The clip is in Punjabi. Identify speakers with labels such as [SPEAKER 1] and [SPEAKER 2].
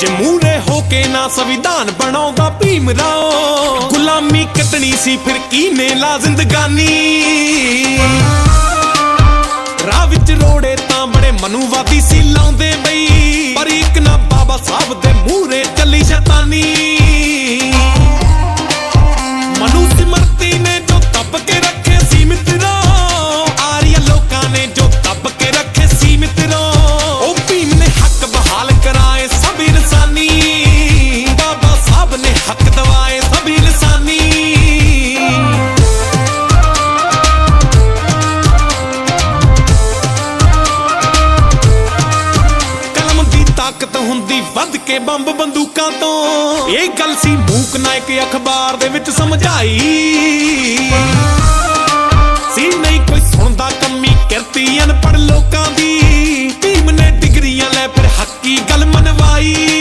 [SPEAKER 1] ਜੇ ਮੂਰੇ ਹੋ ਕੇ ਨਾ ਸੰਵਿਧਾਨ ਬਣਾਉਂਦਾ ਭੀਮ ਰਾਓ ਗੁਲਾਮੀ ਕੱਟਣੀ ਸੀ ਫਿਰ ਕੀ ਨੇ ਲਾ ਜ਼ਿੰਦਗਾਨੀ? ਰਾਹ ਵਿੱਚ ਰੋੜੇ ਤਾਂ ਬੜੇ ਮਨੂਵਾਦੀ ਸੀ ਲਾਉਂਦੇ। ਤਾਕਤ ਹੁੰਦੀ ਵੱਧ ਕੇ ਬੰਬ ਬੰਦੂਕਾਂ ਤੋਂ। ਇਹ ਗੱਲ ਸੀ ਭੂਕ ਨਾਇਕ ਅਖਬਾਰ ਦੇ ਵਿੱਚ ਸਮਝਾਈ। ਸੀ ਨਹੀਂ ਕੋਈ ਸੁਣਦਾ ਕੰਮੀ ਕਿਰਤੀ ਅਨਪੜ ਲੋਕਾਂ ਦੀ। ਟੀਮ ਨੇ ਡਿਗਰੀਆਂ ਲੈ ਫਿਰ ਹੱਕੀ ਗੱਲ ਮਨਵਾਈ।